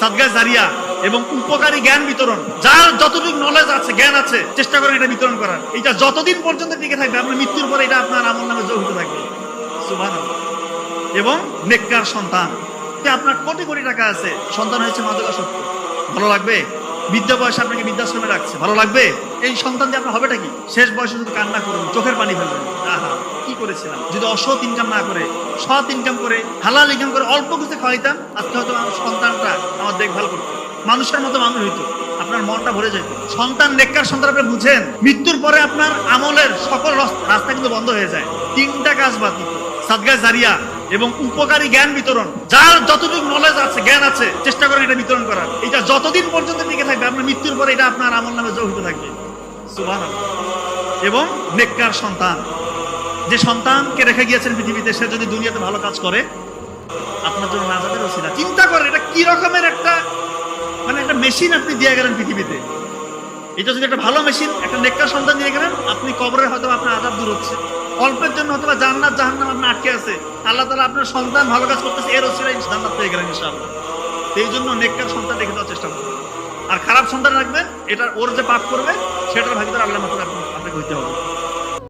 সাদগা জারিয়া এবং উপকারী জ্ঞান বিতরণ। যার যতটুকু নলেজ আছে, জ্ঞান আছে, চেষ্টা করেন এটা বিতরণ করার। এটা যতদিন পর্যন্ত টিকে থাকবে, আপনার মৃত্যুর পরে এটা আপনার আমল নামে যোগ হতে থাকবে। এবং নেককার সন্তান। আপনার কোটি কোটি টাকা আছে। সন্তান হয়েছে মাদকাসক্ত ভালো লাগবে? বৃদ্ধ বয়সে আপনাকে বৃদ্ধাশ্রমে রাখছে। ভালো লাগবে? এই সন্তান দিয়ে আপনার হবেটা কি? শেষ বয়সে শুধু কান্না করুন, চোখের পানি ফেলবেন। আহা। করেছিলাম। যদি অসৎ ইনকাম না করে, সৎ ইনকাম করে, হালাল ইনকাম করে অল্প কিছু খাওয়াইতাম, আজকে হয়তো আমার সন্তানটা আমার দেখভাল করতো। মানুষের মতো মানুষ হইতো, আপনার মনটা ভরে যেত সন্তান নেককার সন্তান আপনি বুঝেন, মৃত্যুর পরে আপনার আমলের সকল রাস্তা কিন্তু বন্ধ হয়ে যায়। তিনটা কাজ বাতিল সাদগা জারিয়া এবং উপকারী জ্ঞান বিতরণ। যার যতটুকু নলেজ আছে, জ্ঞান আছে, চেষ্টা করেন এটা বিতরণ করার। এটা যতদিন পর্যন্ত টিকে থাকবে, আপনার মৃত্যুর পরে এটা আপনার আমল নামে হতে থাকবে। সুবহানাল্লাহ। এবং নেককার সন্তান। যে সন্তানকে রেখে গিয়েছেন পৃথিবীতে, সে যদি দুনিয়াতে ভালো কাজ করে, আপনার জন্য নাজাদের ওসিলা। চিন্তা করেন, এটা কি রকমের একটা মানে একটা মেশিন আপনি দিয়ে গেলেন পৃথিবীতে? এটা যদি একটা ভালো মেশিন একটা নেককার সন্তান দিয়ে গেলেন, আপনি কবরে হয়তো আপনার আজাব দূর হচ্ছে। অল্পের জন্য হয়তো বা জান্নাত, জাহান্নাম আপনার আটকে আছে। আল্লাহ তালা আপনার সন্তান ভালো কাজ করতেছে, এর ওসিলা জান্নাত পেয়ে গেলেন ইনশাআল্লাহ। এই জন্য নেককার সন্তান রেখে দেওয়ার চেষ্টা করবেন আর খারাপ সন্তান রাখবেন এটা ওর যে পাপ করবে, সেটার ভাগিদার আল্লাহ মাত্র আপনাকে হইতে হবে।